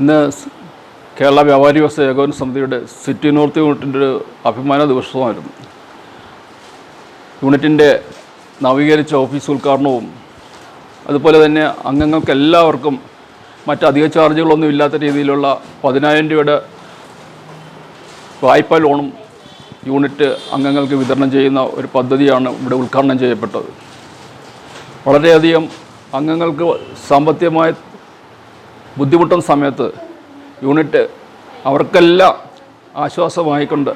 ഇന്ന് കേരള വ്യാപാരി വ്യവസ്ഥ ഏകോപന സമിതിയുടെ സിറ്റി നോർത്ത് യൂണിറ്റിന്റെ ഒരു അഭിമാന ദിവസമായിരുന്നു. യൂണിറ്റിന്റെ നവീകരിച്ച ഓഫീസ് ഉദ്ഘാടനവും അതുപോലെ തന്നെ അംഗങ്ങൾക്ക് എല്ലാവർക്കും മറ്റധിക ചാർജുകളൊന്നും ഇല്ലാത്ത രീതിയിലുള്ള പതിനായിരം രൂപയുടെ വായ്പാ ലോണും യൂണിറ്റ് അംഗങ്ങൾക്ക് വിതരണം ചെയ്യുന്ന ഒരു പദ്ധതിയാണ് ഇവിടെ ഉദ്ഘാടനം ചെയ്യപ്പെട്ടത്. വളരെയധികം അംഗങ്ങൾക്ക് സാമ്പത്തികമായ ബുദ്ധിമുട്ടുന്ന സമയത്ത് യൂണിറ്റ് അവർക്കെല്ലാം ആശ്വാസമായിക്കൊണ്ട്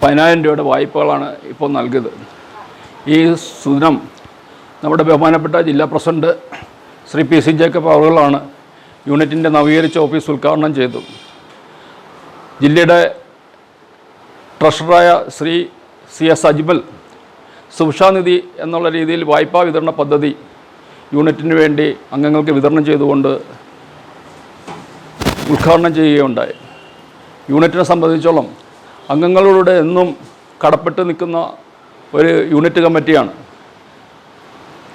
പതിനായിരം രൂപയുടെ വായ്പകളാണ് ഇപ്പോൾ നൽകിയത്. ഈ സുദിനം നമ്മുടെ ബഹുമാനപ്പെട്ട ജില്ലാ president Shri P C Jacob അവറുകളാണ് യൂണിറ്റിന്റെ നവീകരിച്ച ഓഫീസ് ഉദ്ഘാടനം ചെയ്തു. ജില്ലയുടെ ട്രഷററായ ശ്രീ സി എസ് അജ്മൽ സുഭിക്ഷാനിധി എന്നുള്ള രീതിയിൽ വായ്പാ വിതരണ പദ്ധതി യൂണിറ്റിന് വേണ്ടി അംഗങ്ങൾക്ക് വിതരണം ചെയ്തുകൊണ്ട് ഉദ്ഘാടനം ചെയ്യുകയുണ്ടായി. യൂണിറ്റിനെ സംബന്ധിച്ചോളം അംഗങ്ങളോട് എന്നും കടപ്പെട്ട് നിൽക്കുന്ന ഒരു യൂണിറ്റ് കമ്മിറ്റിയാണ്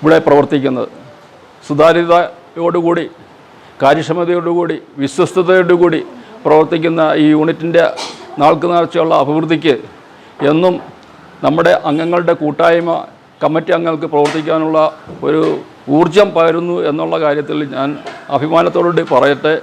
ഇവിടെ പ്രവർത്തിക്കുന്നത്. സുതാര്യതയോടുകൂടി കാര്യക്ഷമതയോടുകൂടി വിശ്വസ്തയോടുകൂടി പ്രവർത്തിക്കുന്ന ഈ യൂണിറ്റിന്റെ നാൾക്ക് നേർച്ചയുള്ള അഭിവൃദ്ധിക്ക് എന്നും നമ്മുടെ അംഗങ്ങളുടെ കൂട്ടായ്മ കമ്മിറ്റി അംഗങ്ങൾക്ക് പ്രവർത്തിക്കാനുള്ള ഒരു ഊർജം പകരുന്നു എന്നുള്ള കാര്യത്തിൽ ഞാൻ അഭിമാനത്തോടുകൂടി പറയട്ടെ.